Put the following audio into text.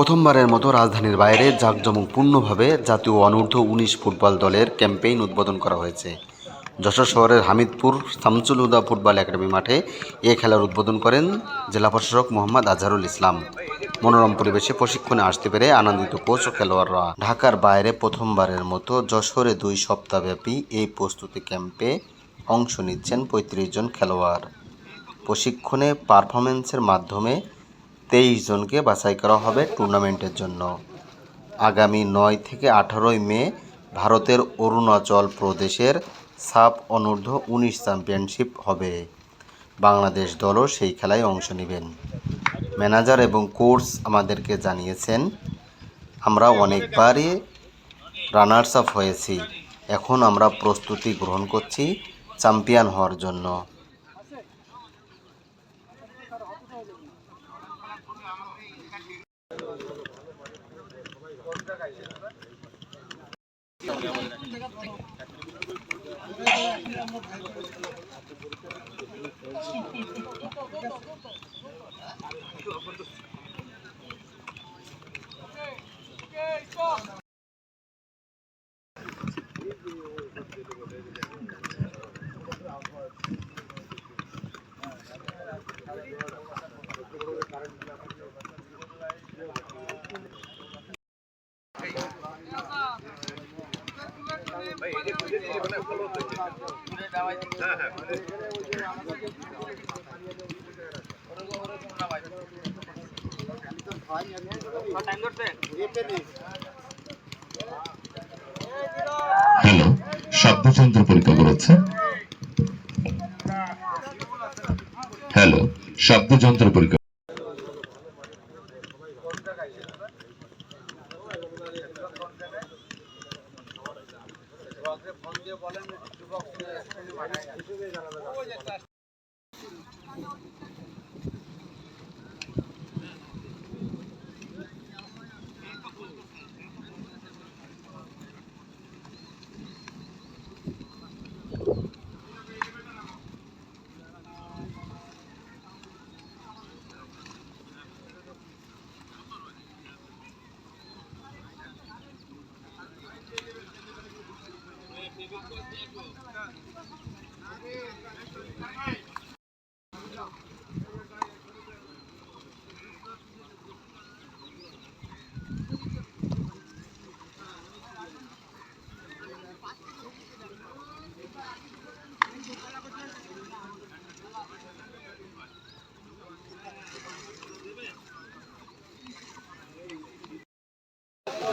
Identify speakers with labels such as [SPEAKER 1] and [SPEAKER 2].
[SPEAKER 1] প্রথমবারের মতো রাজধানীর বাইরে জাঁকজমকপূর্ণভাবে জাতীয় অনূর্ধ্ব উনিশ ফুটবল দলের ক্যাম্পেইন উদ্বোধন করা হয়েছে। যশোর শহরের হামিদপুর শামসুল হুদা ফুটবল একাডেমি মাঠে এ খেলার উদ্বোধন করেন জেলা প্রশাসক মোহাম্মদ আজহারুল ইসলাম। মনোরম পরিবেশে প্রশিক্ষণে আসতে পেরে আনন্দিত কোচ ও খেলোয়াড়রা। ঢাকার বাইরে প্রথমবারের মতো যশোরে দুই সপ্তাহব্যাপী এই প্রস্তুতি ক্যাম্পে অংশ নিচ্ছেন পঁয়ত্রিশ জন খেলোয়াড়। প্রশিক্ষণে পারফরমেন্সের মাধ্যমে তেইশ জনকে বাছাই করা হবে টুর্নামেন্টের জন্য। আগামী নয় থেকে আঠারোই মে ভারতের অরুণাচল প্রদেশের সাব অনূর্ধ্ব উনিশ চ্যাম্পিয়নশিপ হবে। বাংলাদেশ দলও সেই খেলায় অংশ নেবেন। ম্যানেজার এবং কোর্স আমাদেরকে জানিয়েছেন, আমরা অনেকবারই রানার্স আপ হয়েছি। এখন আমরা প্রস্তুতি গ্রহণ করছি চ্যাম্পিয়ন হওয়ার জন্য। Thank you.
[SPEAKER 2] হ্যালো শব্দযন্ত্র পরীক্ষা করেছে? হ্যালো শব্দযন্ত্র পরীক্ষা
[SPEAKER 3] এই